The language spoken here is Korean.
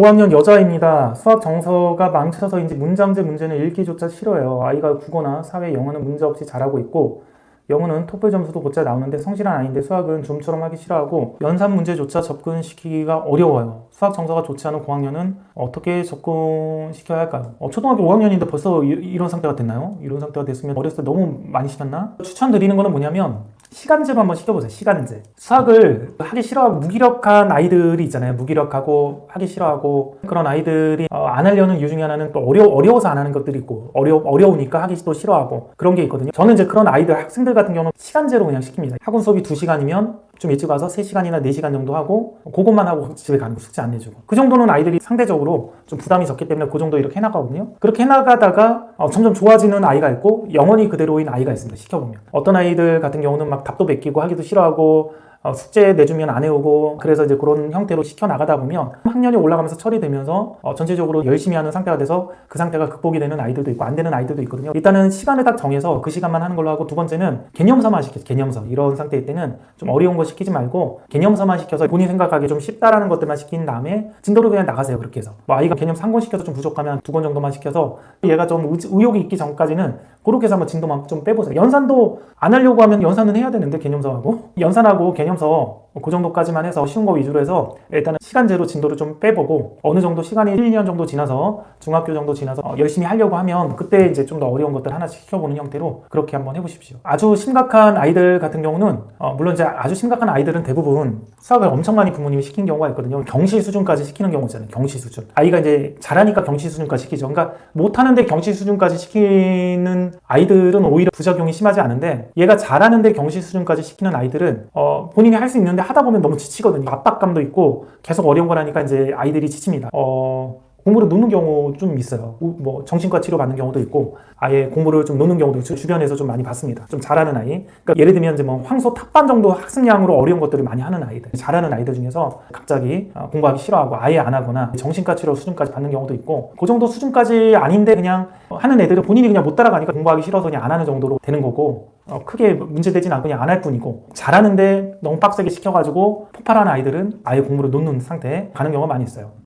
5학년 여자입니다. 수학 정서가 망쳐서인지 문장제 문제는 읽기조차 싫어요. 아이가 국어나 사회, 영어는 문제 없이 잘하고 있고 영어는 토플 점수도 곧잘 나오는데 성실한 아이인데 수학은 좀처럼 하기 싫어하고 연산 문제조차 접근시키기가 어려워요. 수학 정서가 좋지 않은 고학년은 어떻게 접근시켜야 할까요? 어, 초등학교 5학년인데 벌써 이, 런 상태가 됐나요? 이런 상태가 됐으면 어렸을 때 너무 많이 시켰나? 추천드리는 거는 뭐냐면 시간제로 한번 시켜보세요. 시간제. 수학을 하기 싫어하고 무기력한 아이들이 있잖아요. 무기력하고 하기 싫어하고 그런 아이들이 어, 안 하려는 이유 중에 하나는 또 어려 어려워서 안 하는 것들이 있고 어려 어려우니까 하기 또 싫어하고 그런 게 있거든요. 저는 이제 그런 아이들 학생들 같은 경우는 시간제로 그냥 시킵니다. 학원 수업이 2시간이면 좀 일찍 와서 3시간이나 4시간 정도 하고 그것만 하고 집에 가는 거 숙제 안 내주고. 그 정도는 아이들이 상대적으로 좀 부담이 적기 때문에 그 정도 이렇게 해나가거든요. 그렇게 해나가다가 어, 점점 좋아지는 아이가 있고 영원히 그대로인 아이가 있습니다 시켜보면. 어떤 아이들 같은 경우는 막 답도 베끼고 하기도 싫어하고 어, 숙제 내주면 안 해오고 그래서 이제 그런 형태로 시켜 나가다 보면 학년이 올라가면서 처리되면서 어, 전체적으로 열심히 하는 상태가 돼서 그 상태가 극복이 되는 아이들도 있고 안 되는 아이들도 있거든요. 일단은 시간을 딱 정해서 그 시간만 하는 걸로 하고 두 번째는 개념서만 시켜서 개념서. 이런 상태일 때는 좀 어려운 거 시키지 말고 개념서만 시켜서 본인 생각하기 좀 쉽다라는 것들만 시킨 다음에 진도를 그냥 나가세요 그렇게 해서. 뭐 아이가 개념 3권 시켜서 좀 부족하면 두 권 정도만 시켜서 얘가 좀 의- 의욕이 있기 전까지는 그렇게 해서 한번 진도만 좀 빼보세요. 연산도 안 하려고 하면 연산은 해야 되는데 개념서하고 연산하고 개념서 그 정도까지만 해서 쉬운 거 위주로 해서 일단은 시간제로 진도를 좀 빼보고 어느 정도 시간이 1, 2년 정도 지나서 중학교 정도 지나서 어, 열심히 하려고 하면 그때 이제 좀 더 어려운 것들 하나씩 시켜보는 형태로 그렇게 한번 해보십시오. 아주 심각한 아이들 같은 경우는 어, 물론 이제 아주 심각한 아이들은 대부분 수학을 엄청 많이 부모님이 시킨 경우가 있거든요. 경시 수준까지 시키는 경우 있잖아요. 경시 수준. 아이가 이제 잘하니까 경시 수준까지 시키죠. 그러니까 못하는데 경시 수준까지 시키는 아이들은 오히려 부작용이 심하지 않은데 얘가 잘하는데 경시 수준까지 시키는 아이들은 어, 본인이 할 수 있는데 하다 보면 너무 지치거든요. 압박감도 있고 계속 어려운 거라니까 이제 아이들이 지칩니다. 어, 공부를 놓는 경우 좀 있어요. 우- 뭐 정신과 치료 받는 경우도 있고 아예 공부를 좀 놓는 경우도 주- 주변에서 좀 많이 봤습니다. 좀 잘하는 아이. 그러니까 예를 들면 이제 뭐 황소 탑반 정도 학습량으로 어려운 것들을 많이 하는 아이들, 잘하는 아이들 중에서 갑자기 어, 공부하기 싫어하고 아예 안 하거나 정신과 치료 수준까지 받는 경우도 있고 그 정도 수준까지 아닌데 그냥 하는 애들은 본인이 그냥 못 따라가니까 공부하기 싫어서 그냥 안 하는 정도로 되는 거고 어, 크게 문제되진 않고 그냥 안 할 뿐이고 잘하는데 너무 빡세게 시켜가지고 폭발하는 아이들은 아예 공부를 놓는 상태에 가는 경우가 많이 있어요.